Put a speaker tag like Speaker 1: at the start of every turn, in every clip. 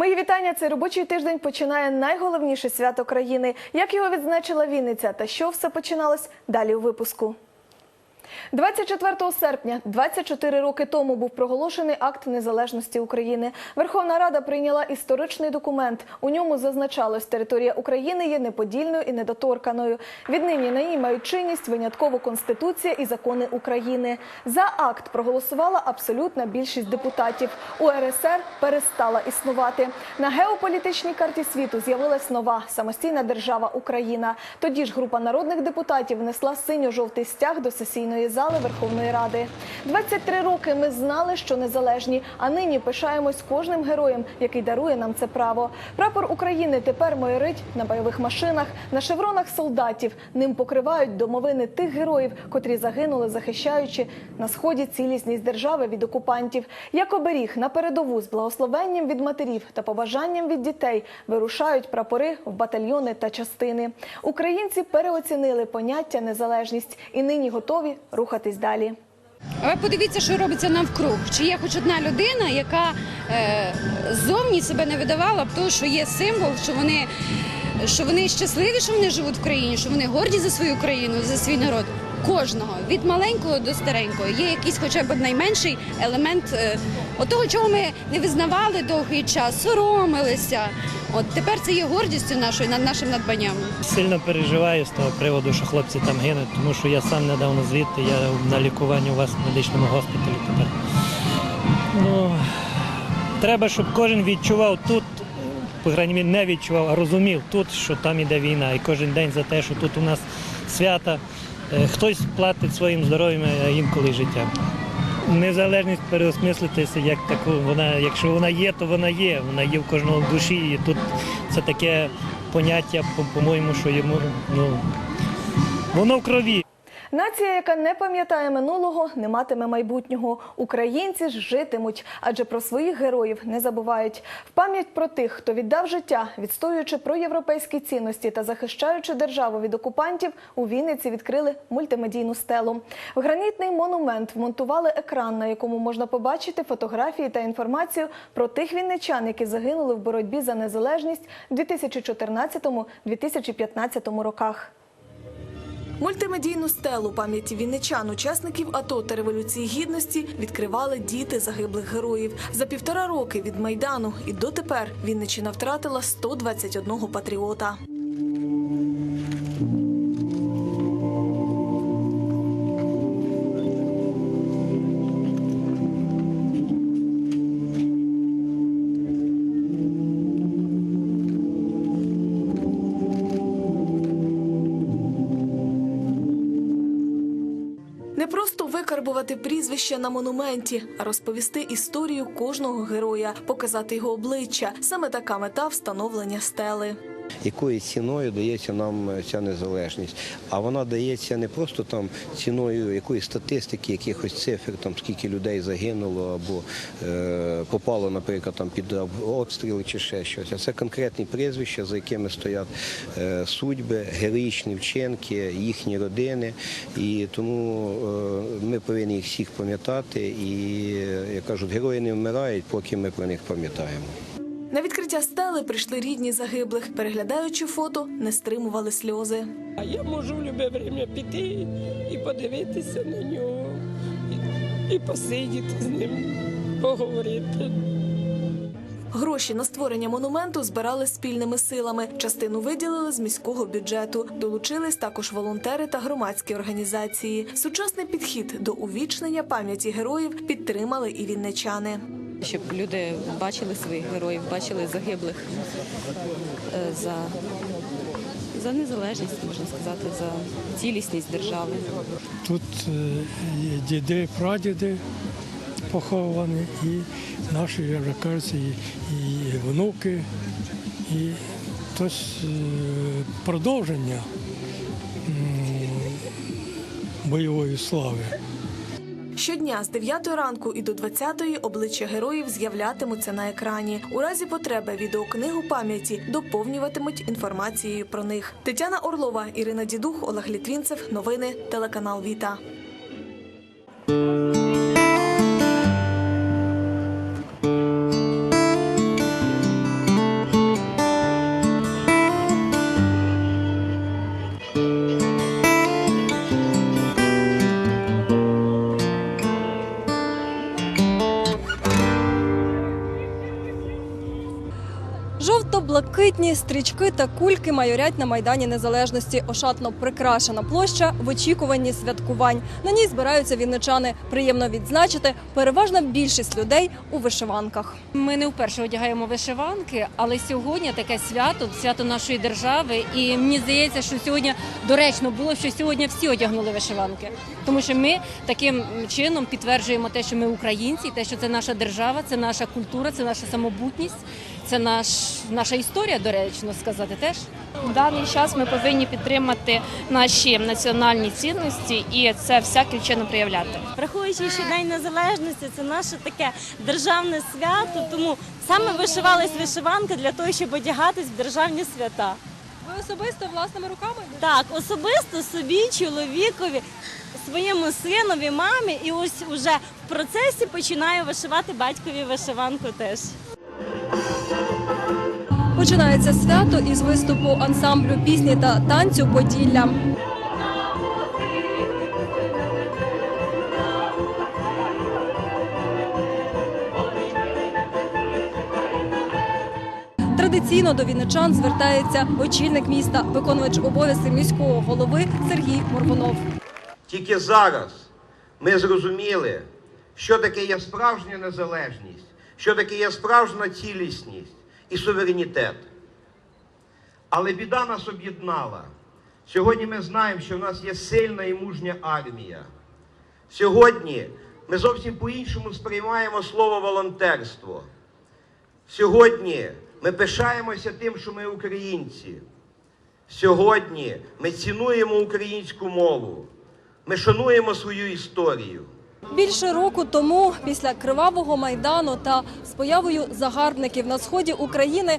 Speaker 1: Мої вітання. Цей робочий тиждень починає найголовніше свято країни. Як його відзначила Вінниця та що все починалось далі у випуску. 24 серпня, 24 роки тому, був проголошений акт незалежності України. Верховна Рада прийняла історичний документ. У ньому зазначалось, територія України є неподільною і недоторканою. Віднині на ній мають чинність винятково Конституція і закони України. За акт проголосувала абсолютна більшість депутатів. УРСР перестала існувати. На геополітичній карті світу з'явилась нова самостійна держава Україна. Тоді ж група народних депутатів внесла синьо-жовтий стяг до сесійної зали Верховної Ради. 23 роки ми знали, що незалежні, а нині пишаємось кожним героєм, який дарує нам це право. Прапор України тепер майорить на бойових машинах, на шевронах солдатів. Ним покривають домовини тих героїв, котрі загинули, захищаючи на сході цілісність держави від окупантів. Як оберіг на передову з благословенням від матерів та побажанням від дітей вирушають прапори в батальйони та частини. Українці переоцінили поняття незалежність і нині готові рухатись далі.
Speaker 2: Але подивіться, що робиться навкруг. Чи є хоч одна людина, яка е, ззовні себе не видавала б того, що є символ, що вони, що вони щасливі, що вони живуть в країні, що вони горді за свою країну, за свій народ. Кожного від маленького до старенького є якийсь, хоча б найменший елемент е, того, чого ми не визнавали довгий час, соромилися. От тепер це є гордістю нашою над нашим надбанням.
Speaker 3: Сильно переживаю з того приводу, що хлопці там гинуть, тому що я сам недавно звідти, я на лікуванні у вас в медичному госпіталі тепер. Ну, треба, щоб кожен відчував тут, по крайній не відчував, а розумів тут, що там іде війна. І кожен день за те, що тут у нас свята. Е, Хтось платить своїм здоров'ям, а інколи життя. Незалежність переосмислитися як таку, вона, якщо вона є, то вона є. Вона є в кожного душі. І тут це таке поняття, по- по-моєму, що йому ну, воно в крові.
Speaker 1: Нація, яка не пам'ятає минулого, не матиме майбутнього. Українці ж житимуть, адже про своїх героїв не забувають. В пам'ять про тих, хто віддав життя, відстоюючи проєвропейські цінності та захищаючи державу від окупантів, у Вінниці відкрили мультимедійну стелу. В гранітний монумент вмонтували екран, на якому можна побачити фотографії та інформацію про тих вінничан, які загинули в боротьбі за незалежність у 2014-2015 роках. Мультимедійну стелу пам'яті вінничан, учасників АТО та революції гідності відкривали діти загиблих героїв. За півтора роки від майдану і дотепер Вінничина втратила 121 патріота. Викарбувати прізвище на монументі, а розповісти історію кожного героя, показати його обличчя. Саме така мета встановлення стели.
Speaker 4: Якою ціною дається нам е, ця незалежність. А вона дається не просто там ціною якоїсь статистики, якихось цифр, там скільки людей загинуло або е, попало, наприклад, там під обстріли чи ще щось. А це конкретні прізвища, за якими стоять е, судьби, героїчні вчинки, їхні родини. І тому е, ми повинні їх всіх пам'ятати. І е, як кажуть, герої не вмирають, поки ми про них пам'ятаємо.
Speaker 1: На відкриття стели прийшли рідні загиблих. Переглядаючи фото, не стримували сльози.
Speaker 5: А я можу в будь-яке время піти і подивитися на нього, і, і посидіти з ним, поговорити.
Speaker 1: Гроші на створення монументу збирали спільними силами. Частину виділили з міського бюджету. Долучились також волонтери та громадські організації. Сучасний підхід до увічнення пам'яті героїв підтримали і вінничани.
Speaker 6: Щоб люди бачили своїх героїв, бачили загиблих е, за, за незалежність, можна сказати, за цілісність держави.
Speaker 7: Тут е, діди, прадіди поховані, і наші, я вже кажу, і, внуки, і е, продовження бойової слави.
Speaker 1: Щодня з 9 ранку і до 20 обличчя героїв з'являтимуться на екрані. У разі потреби відеокнигу пам'яті доповнюватимуть інформацією про них. Тетяна Орлова, Ірина Дідух, Олег Літвінцев. Новини телеканал Віта.
Speaker 8: Стрічки та кульки майорять на майдані незалежності. Ошатно прикрашена площа в очікуванні святкувань. На ній збираються вінничани. Приємно відзначити, переважна більшість людей у вишиванках.
Speaker 9: Ми не вперше одягаємо вишиванки, але сьогодні таке свято, свято нашої держави. І мені здається, що сьогодні доречно було, що сьогодні всі одягнули вишиванки, тому що ми таким чином підтверджуємо те, що ми українці, те, що це наша держава, це наша культура, це наша самобутність, це наш наша історія, доречно сказати теж.
Speaker 10: В даний час ми повинні підтримати наші національні цінності і це всяким чином проявляти.
Speaker 11: Враховуючи, що День Незалежності це наше таке державне свято, тому саме вишивалась вишиванка для того, щоб одягатись в державні свята.
Speaker 8: Ви особисто власними руками?
Speaker 11: Так, особисто собі, чоловікові, своєму синові, мамі, і ось уже в процесі починаю вишивати батькові вишиванку теж.
Speaker 8: Починається свято із виступу ансамблю пісні та танцю Поділля. Традиційно до вінничан звертається очільник міста, виконувач обов'язків міського голови Сергій Моргунов.
Speaker 12: Тільки зараз ми зрозуміли, що таке є справжня незалежність, що таке є справжня цілісність і суверенітет. Але біда нас об'єднала. Сьогодні ми знаємо, що в нас є сильна і мужня армія. Сьогодні ми зовсім по-іншому сприймаємо слово волонтерство. Сьогодні ми пишаємося тим, що ми українці. Сьогодні ми цінуємо українську мову. Ми шануємо свою історію.
Speaker 8: Більше року тому, після кривавого майдану та з появою загарбників на сході України,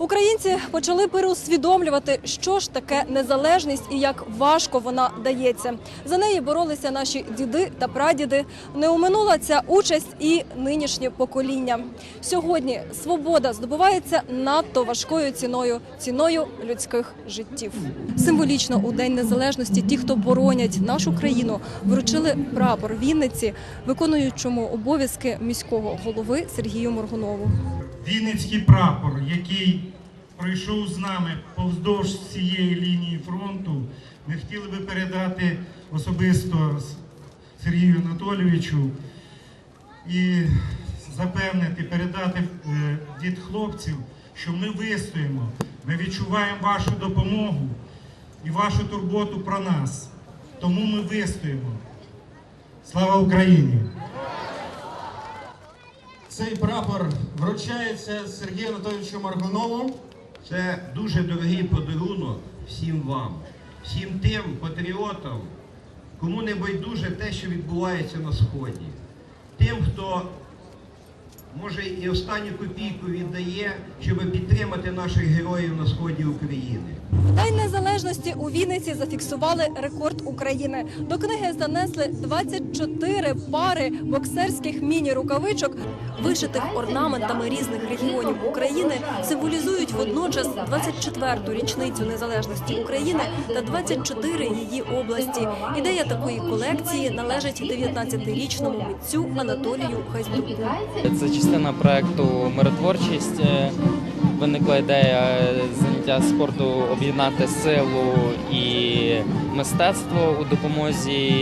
Speaker 8: українці почали переусвідомлювати, що ж таке незалежність і як важко вона дається. За неї боролися наші діди та прадіди. Не уминула ця участь і нинішнє покоління. Сьогодні свобода здобувається надто важкою ціною ціною людських життів. Символічно у День Незалежності ті, хто боронять нашу країну, вручили прапор Вінниці, виконуючому обов'язки міського голови Сергію Моргунову.
Speaker 13: Вінницький прапор, який пройшов з нами повздовж цієї лінії фронту, ми хотіли би передати особисто Сергію Анатолійовичу і запевнити, передати е, від хлопців, що ми вистоїмо, ми відчуваємо вашу допомогу і вашу турботу про нас. Тому ми вистоїмо. Слава Україні!
Speaker 14: Цей прапор вручається Сергію Анатолійовичу Маргунову.
Speaker 12: Це дуже дорогий подарунок всім вам, всім тим патріотам, кому не байдуже те, що відбувається на Сході. Тим, хто може і останню копійку віддає, щоб підтримати наших героїв на сході України.
Speaker 8: В День незалежності у Вінниці зафіксували рекорд України. До книги занесли 24 пари боксерських міні-рукавичок, вишитих орнаментами різних регіонів України, символізують водночас 24-ту річницю незалежності України та 24 її області. Ідея такої колекції належить 19-річному митцю Анатолію Газдюку.
Speaker 15: Це частина проекту Миротворчість. Е, Виникла ідея е, заняття спорту об'єднати силу і мистецтво у допомозі,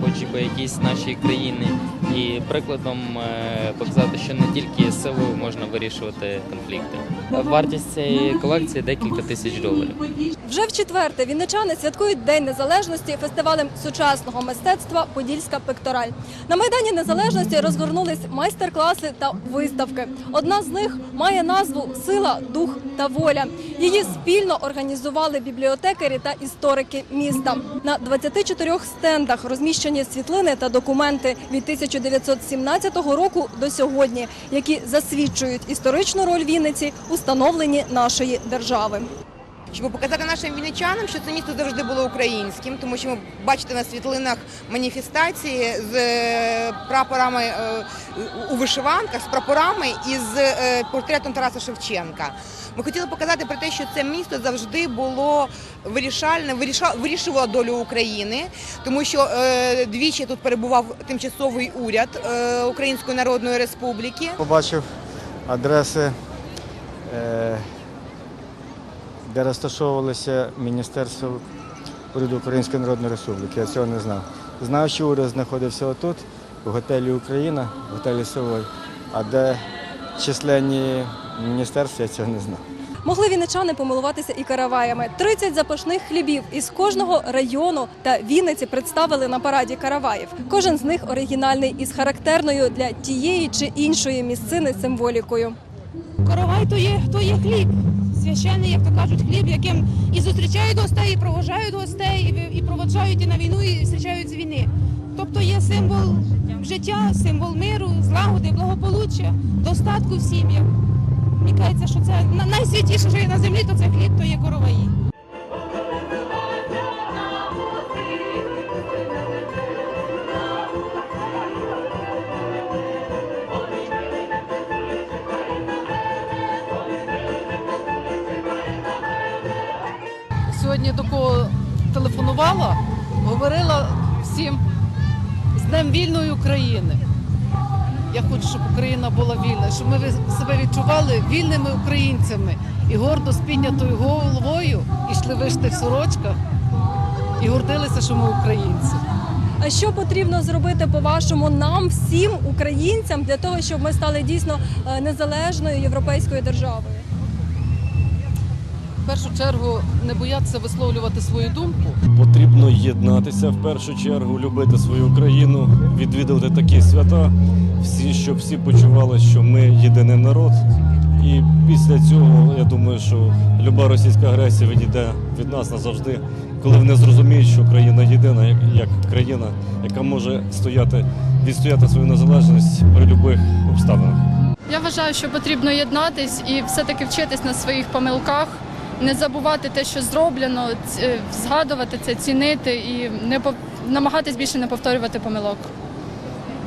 Speaker 15: хоч би якійсь нашій країні, і прикладом е, показати, що не тільки силою можна вирішувати конфлікти. Вартість цієї колекції декілька тисяч доларів.
Speaker 8: Вже в четверте вінничани святкують День Незалежності фестивалем сучасного мистецтва Подільська пектораль. На майдані Незалежності розгорнулись майстер-класи та виставки. Одна з них має назву Сила, дух та воля. Її спільно організували бібліотекарі та історики міста. На 24 стендах розміщені світлини та документи від 1917 року до сьогодні, які засвідчують історичну роль Вінниці у становленні нашої держави.
Speaker 4: Щоб показати нашим вінничанам, що це місто завжди було українським, тому що ми бачите на світлинах маніфестації з е, прапорами е, у вишиванках, з прапорами і з е, портретом Тараса Шевченка. Ми хотіли показати про те, що це місто завжди було вирішальне, вирішувало долю України, тому що двічі тут перебував тимчасовий уряд Української Народної Республіки.
Speaker 14: Побачив адреси
Speaker 16: де розташовувалося Міністерство уряду Української Народної Республіки. Я цього не знав. Знав, що уряд знаходився отут, у готелі Україна, в готелі Совой, а де численні міністерства, я цього не знав.
Speaker 8: Могли вінничани помилуватися і караваями. 30 запашних хлібів із кожного району та Вінниці представили на параді караваїв. Кожен з них оригінальний із характерною для тієї чи іншої місцини символікою.
Speaker 17: То є, то є хліб. Священний, як то кажуть, хліб, яким і зустрічають гостей, і провожають гостей, і, проводжають і на війну, і зустрічають з війни. Тобто є символ життя, символ миру, злагоди, благополуччя, достатку в сім'ях. Мені кажеться, що це найсвітіше, що є на землі, то це хліб, то є короваї.
Speaker 18: Телефонувала, говорила всім з Днем вільної України. Я хочу, щоб Україна була вільна, щоб ми себе відчували вільними українцями і гордо з піднятою головою йшли вишти в сорочках і гордилися, що ми українці.
Speaker 8: А що потрібно зробити, по-вашому, нам, всім українцям, для того, щоб ми стали дійсно е, незалежною європейською державою?
Speaker 18: Першу чергу не боятися висловлювати свою думку.
Speaker 19: Потрібно єднатися в першу чергу, любити свою країну, відвідувати такі свята, всі, щоб всі почували, що ми єдиний народ. І після цього я думаю, що люба російська агресія відійде від нас назавжди, коли вони зрозуміють, що Україна єдина, як, як країна, яка може стояти, відстояти свою незалежність при будь-яких обставинах.
Speaker 20: Я вважаю, що потрібно єднатись і все-таки вчитись на своїх помилках, не забувати те, що зроблено, е, згадувати це, цінити і не по намагатись більше не повторювати помилок.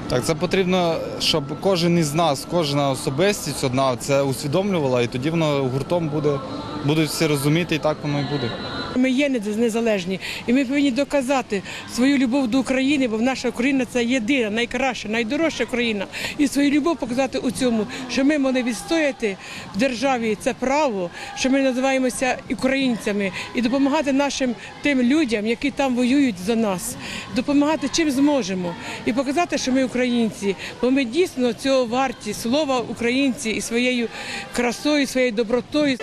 Speaker 21: Так, це потрібно, щоб кожен із нас, кожна особистість одна це усвідомлювала, і тоді воно гуртом буде, будуть всі розуміти, і так воно і буде.
Speaker 22: Ми є незалежні, і ми повинні доказати свою любов до України, бо наша Україна це єдина, найкраща, найдорожча країна. І свою любов показати у цьому, що ми могли відстояти в державі це право, що ми називаємося українцями, і допомагати нашим тим людям, які там воюють за нас, допомагати чим зможемо, і показати, що ми українці, бо ми дійсно цього варті слова українці і своєю красою, своєю добротою.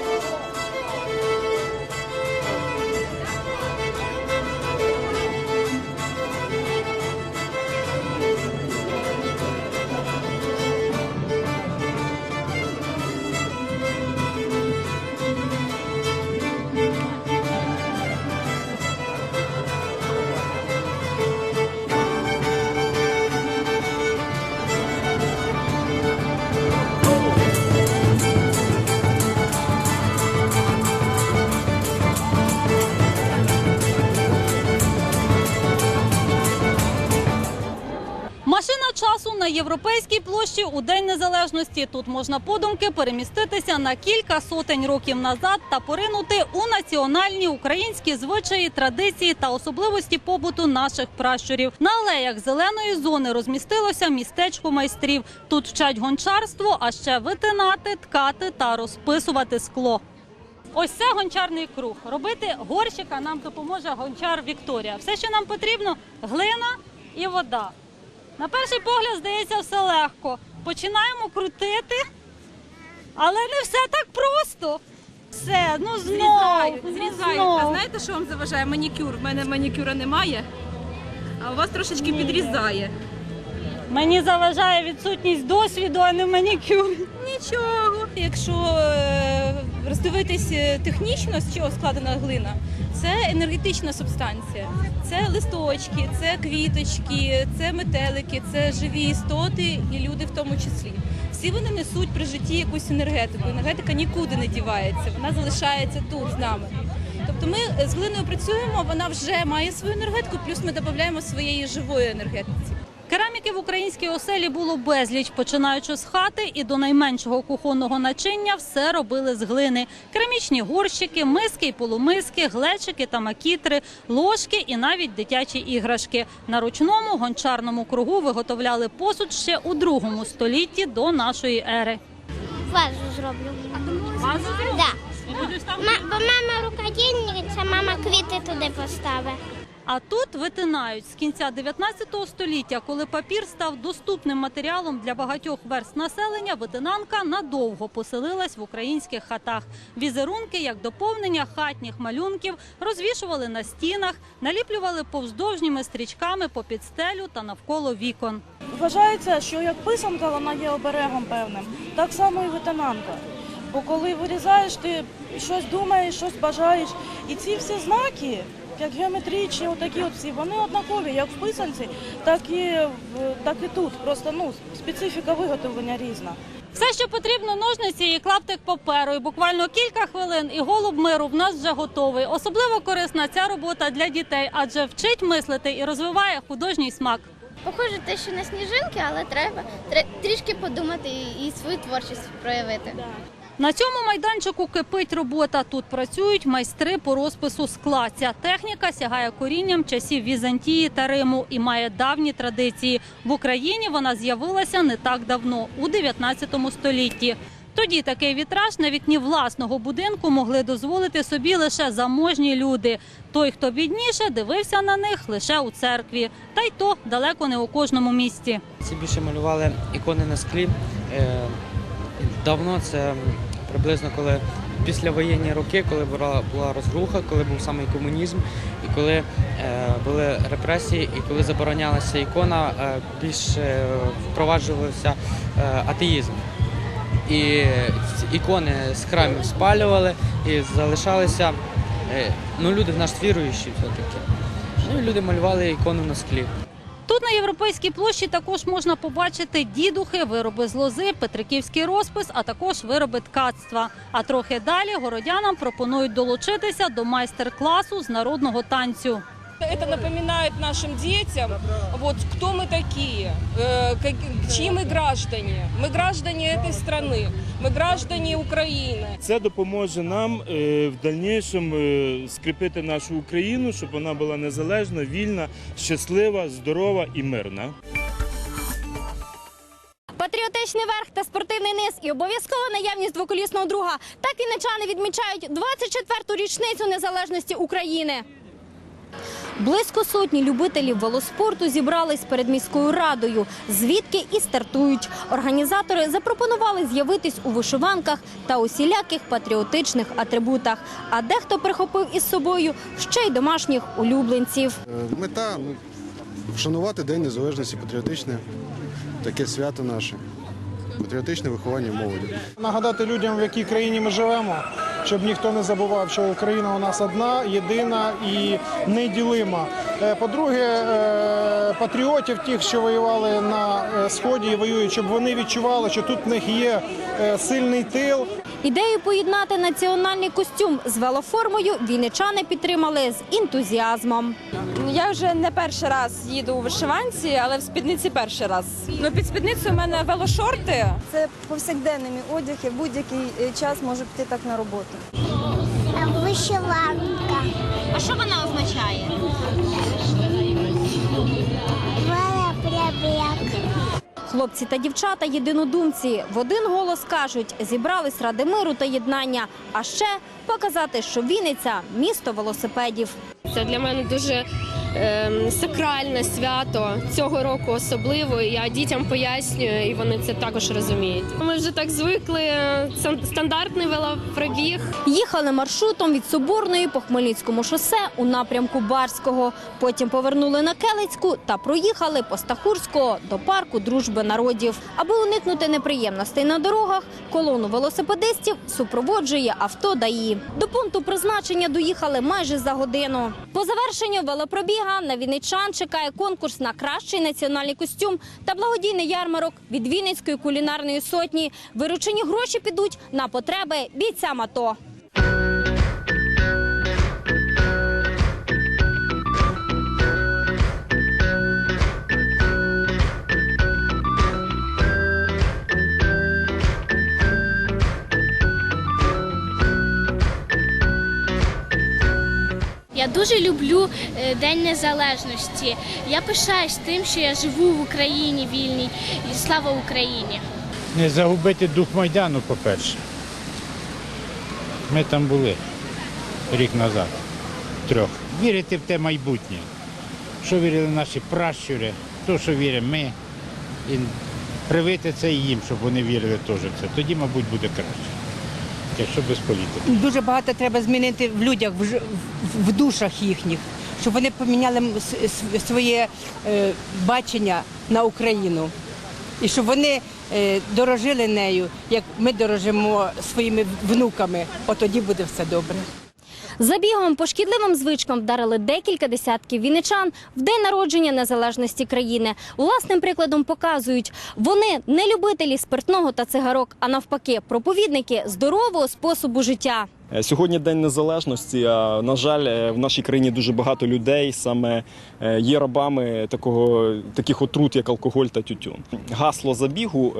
Speaker 23: Європейській площі у День Незалежності. Тут можна подумки переміститися на кілька сотень років назад та поринути у національні українські звичаї, традиції та особливості побуту наших пращурів. На алеях зеленої зони розмістилося містечко майстрів. Тут вчать гончарство, а ще витинати, ткати та розписувати скло. Ось це гончарний круг. Робити горщика нам допоможе гончар Вікторія. Все, що нам потрібно, глина і вода. На перший погляд здається все легко. Починаємо крутити, але не все так просто. Все, ну знову,
Speaker 17: Зрізаю,
Speaker 23: ну знов.
Speaker 17: А знаєте, що вам заважає? Манікюр. У мене манікюра немає, а у вас трошечки підрізає.
Speaker 23: Мені заважає відсутність досвіду, а не манікюр.
Speaker 17: Нічого. Якщо е, роздивитись е, технічно, з чого складена глина, це енергетична субстанція. Це листочки, це квіточки, це метелики, це живі істоти і люди в тому числі. Всі вони несуть при житті якусь енергетику. Енергетика нікуди не дівається, вона залишається тут з нами. Тобто ми з глиною працюємо, вона вже має свою енергетику, плюс ми додаємо своєї живої енергетики.
Speaker 23: Кераміки в українській оселі було безліч, починаючи з хати і до найменшого кухонного начиння все робили з глини. Керамічні горщики, миски і полумиски, глечики та макітри, ложки і навіть дитячі іграшки. На ручному гончарному кругу виготовляли посуд ще у другому столітті до нашої ери.
Speaker 6: Вазу зроблю.
Speaker 23: Вазу?
Speaker 6: Да.
Speaker 24: Бо мама рукодільниця, мама квіти туди поставить.
Speaker 23: А тут витинають з кінця 19 століття, коли папір став доступним матеріалом для багатьох верст населення, витинанка надовго поселилась в українських хатах. Візерунки, як доповнення хатніх малюнків, розвішували на стінах, наліплювали повздовжніми стрічками попід стелю та навколо вікон.
Speaker 25: Вважається, що як писанка вона є оберегом певним, так само і витинанка. Бо коли вирізаєш, ти щось думаєш, щось бажаєш. І ці всі знаки, як геометричні, отакі от всі, вони однакові, як в писанці, так і, в- так і тут. Просто ну, специфіка виготовлення різна.
Speaker 23: Все, що потрібно, ножниці і клаптик паперу. І буквально кілька хвилин, і голуб миру в нас вже готовий. Особливо корисна ця робота для дітей, адже вчить мислити і розвиває художній смак.
Speaker 24: Похоже, те, що на сніжинки, але треба тре- трішки подумати і, і свою творчість проявити.
Speaker 23: На цьому майданчику кипить робота. Тут працюють майстри по розпису скла. Ця техніка сягає корінням часів Візантії та Риму і має давні традиції. В Україні вона з'явилася не так давно, у 19 столітті. Тоді такий вітраж на вікні власного будинку могли дозволити собі лише заможні люди. Той, хто бідніше, дивився на них лише у церкві, та й то далеко не у кожному місті.
Speaker 26: Ці більше малювали ікони на склі. Е, Давно це приблизно коли післявоєнні роки, коли була, була розруха, коли був саме комунізм, і коли е, були репресії, і коли заборонялася ікона, е, більше впроваджувався е, атеїзм. І ікони з храмів спалювали і залишалися. е, Ну, люди в нас віруючі все-таки. Ну люди малювали ікону на склі.
Speaker 23: Тут на європейській площі також можна побачити дідухи, вироби з лози, петриківський розпис, а також вироби ткацтва. А трохи далі городянам пропонують долучитися до майстер-класу з народного танцю.
Speaker 6: Это напоминает нашим детям, вот кто мы такие, э, как- чьи мы граждане. Мы граждане этой страны, мы граждане Украины.
Speaker 27: Це допоможе нам е, в дальнішому е, скріпити нашу Україну, щоб вона була незалежна, вільна, щаслива, здорова і мирна.
Speaker 28: Патріотичний верх та спортивний низ і обов'язкова наявність двоколісного друга. Так вінничани відмічають 24-ту річницю незалежності України. Близько сотні любителів велоспорту зібрались перед міською радою, звідки і стартують. Організатори запропонували з'явитись у вишиванках та усіляких патріотичних атрибутах. А дехто прихопив із собою ще й домашніх улюбленців.
Speaker 29: Е, Мета ну, вшанувати День Незалежності, патріотичне, таке свято наше, патріотичне виховання молоді.
Speaker 30: Нагадати людям, в якій країні ми живемо, щоб ніхто не забував, що Україна у нас одна, єдина і неділима. Е, По-друге, е, патріотів, тих, що воювали на е, сході і воюють, щоб вони відчували, що тут в них є сильний тил.
Speaker 28: Ідею поєднати національний костюм з велоформою вінничани підтримали з ентузіазмом.
Speaker 31: Я вже не перший раз їду у вишиванці, але в спідниці перший раз. Ну, під спідницею у мене велошорти.
Speaker 32: Це повсякденний мій одяг, я будь-який е, час можу піти так на роботу.
Speaker 24: Вишиванка.
Speaker 28: А що вона означає? Хлопці та дівчата єдинодумці в один голос кажуть, зібрались ради миру та єднання, а ще показати, що Вінниця місто велосипедів.
Speaker 33: Це для мене дуже ем, сакральне свято цього року особливо. Я дітям пояснюю, і вони це також розуміють. Ми вже так звикли. Це стандартний велопробіг.
Speaker 28: Їхали маршрутом від Соборної по Хмельницькому шосе у напрямку Барського. Потім повернули на Келицьку та проїхали по Стахурського до парку дружби народів. Аби уникнути неприємностей на дорогах, колону велосипедистів супроводжує авто ДАІ. До пункту призначення доїхали майже за годину. По завершенню велопробіга на вінничан чекає конкурс на кращий національний костюм та благодійний ярмарок від Вінницької кулінарної сотні. Виручені гроші підуть на потреби бійцям АТО.
Speaker 24: Я дуже люблю е, День Незалежності. Я пишаюсь тим, що я живу в Україні вільній. І слава Україні!
Speaker 34: Не загубити дух Майдану, по-перше.
Speaker 35: Ми там були рік назад, трьох. Вірити в те майбутнє, що вірили наші пращури, то, що віримо ми. І привити це і їм, щоб вони вірили теж в це. Тоді, мабуть, буде краще, якщо без політики.
Speaker 7: Дуже багато треба змінити в людях, в, в, душах їхніх, щоб вони поміняли своє е, бачення на Україну. І щоб вони е, дорожили нею, як ми дорожимо своїми внуками. От тоді буде все добре.
Speaker 28: Забігом по шкідливим звичкам вдарили декілька десятків вінничан в день народження незалежності країни. Власним прикладом показують, вони не любителі спиртного та цигарок, а навпаки, проповідники здорового способу життя.
Speaker 36: Е, Сьогодні День Незалежності. а, На жаль, е, в нашій країні дуже багато людей саме е, є рабами такого, таких отрут, як алкоголь та тютюн. Гасло забігу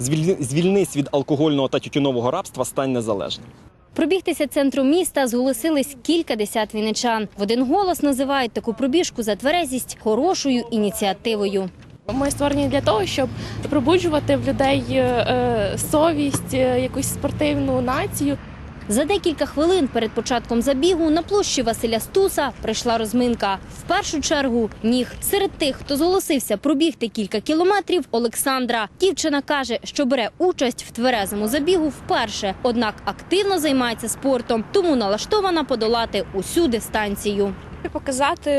Speaker 36: «Звільни- звільнись від алкогольного та тютюнового рабства, стань незалежним.
Speaker 28: Пробігтися центром міста зголосились кілька десят вінничан. В один голос називають таку пробіжку за тверезість хорошою ініціативою.
Speaker 37: Ми створені для того, щоб пробуджувати в людей е, совість, е, якусь спортивну націю.
Speaker 28: За декілька хвилин перед початком забігу на площі Василя Стуса прийшла розминка. В першу чергу ніг. Серед тих, хто зголосився пробігти кілька кілометрів, Олександра. Дівчина каже, що бере участь в тверезому забігу вперше, однак активно займається спортом, тому налаштована подолати усю дистанцію.
Speaker 32: Показати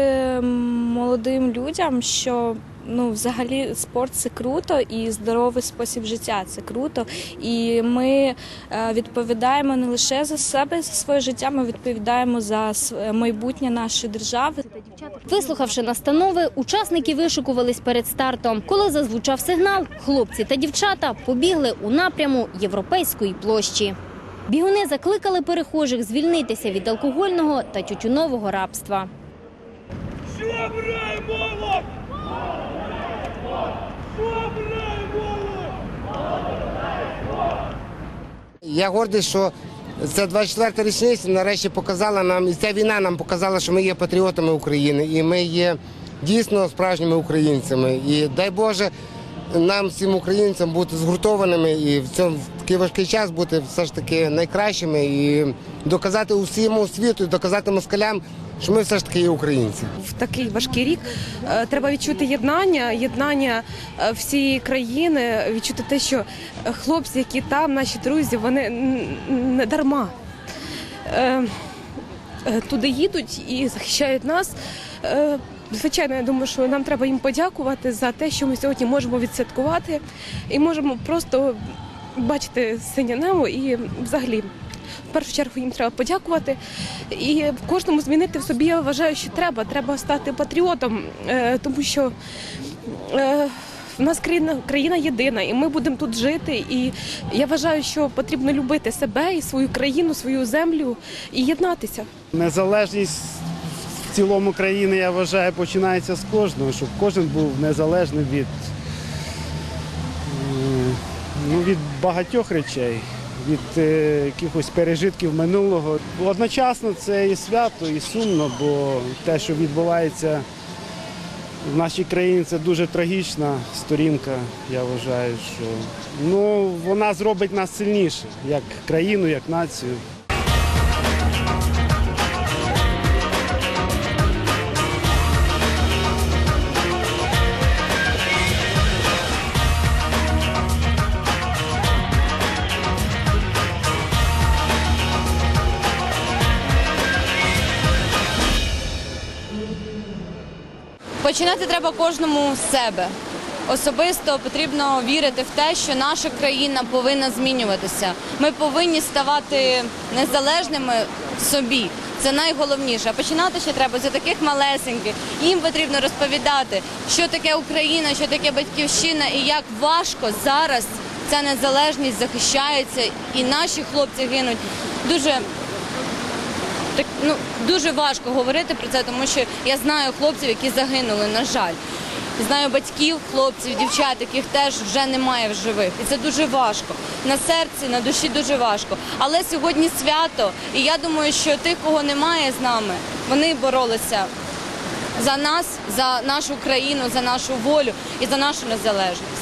Speaker 32: молодим людям, що ну, взагалі спорт це круто і здоровий спосіб життя це круто. І ми е, відповідаємо не лише за себе, за своє життя, ми відповідаємо за майбутнє нашої держави.
Speaker 28: Вислухавши настанови, учасники вишикувались перед стартом. Коли зазвучав сигнал, хлопці та дівчата побігли у напряму Європейської площі. Бігуни закликали перехожих звільнитися від алкогольного та тютюнового рабства.
Speaker 38: Я гордий, що це 24-та річниця нарешті показала нам, і ця війна нам показала, що ми є патріотами України, і ми є дійсно справжніми українцями. І дай Боже нам, всім українцям, бути згуртованими і в цьому такий важкий час бути все ж таки найкращими і доказати усьому світу, доказати москалям, що ми все ж таки є українці.
Speaker 39: в такий важкий рік е, треба відчути єднання, єднання е, всієї країни, відчути те, що хлопці, які там, наші друзі, вони не дарма е, туди їдуть і захищають нас. Звичайно, я думаю, що нам треба їм подякувати за те, що ми сьогодні можемо відсвяткувати і можемо просто бачити синє небо і взагалі. В першу чергу їм треба подякувати і кожному змінити в собі. Я вважаю, що треба. Треба стати патріотом, е, тому що е, в нас країна, країна єдина, і ми будемо тут жити. І я вважаю, що потрібно любити себе і свою країну, свою землю і єднатися.
Speaker 40: Незалежність в цілому країни, я вважаю, починається з кожного, щоб кожен був незалежним від, від багатьох речей, від е, якихось пережитків минулого. Одночасно це і свято, і сумно, бо те, що відбувається в нашій країні, це дуже трагічна сторінка. Я вважаю, що ну, вона зробить нас сильніше, як країну, як націю.
Speaker 41: Починати треба кожному з себе. Особисто потрібно вірити в те, що наша країна повинна змінюватися. Ми повинні ставати незалежними собі. Це найголовніше. А починати ще треба з таких малесеньких. Їм потрібно розповідати, що таке Україна, що таке батьківщина і як важко зараз ця незалежність захищається, і наші хлопці гинуть. Дуже так ну дуже важко говорити про це, тому що я знаю хлопців, які загинули, на жаль. Знаю батьків, хлопців, дівчат, яких теж вже немає в живих. І це дуже важко. На серці, на душі дуже важко. Але сьогодні свято, і я думаю, що тих, кого немає з нами, вони боролися за нас, за нашу країну, за нашу волю і за нашу незалежність.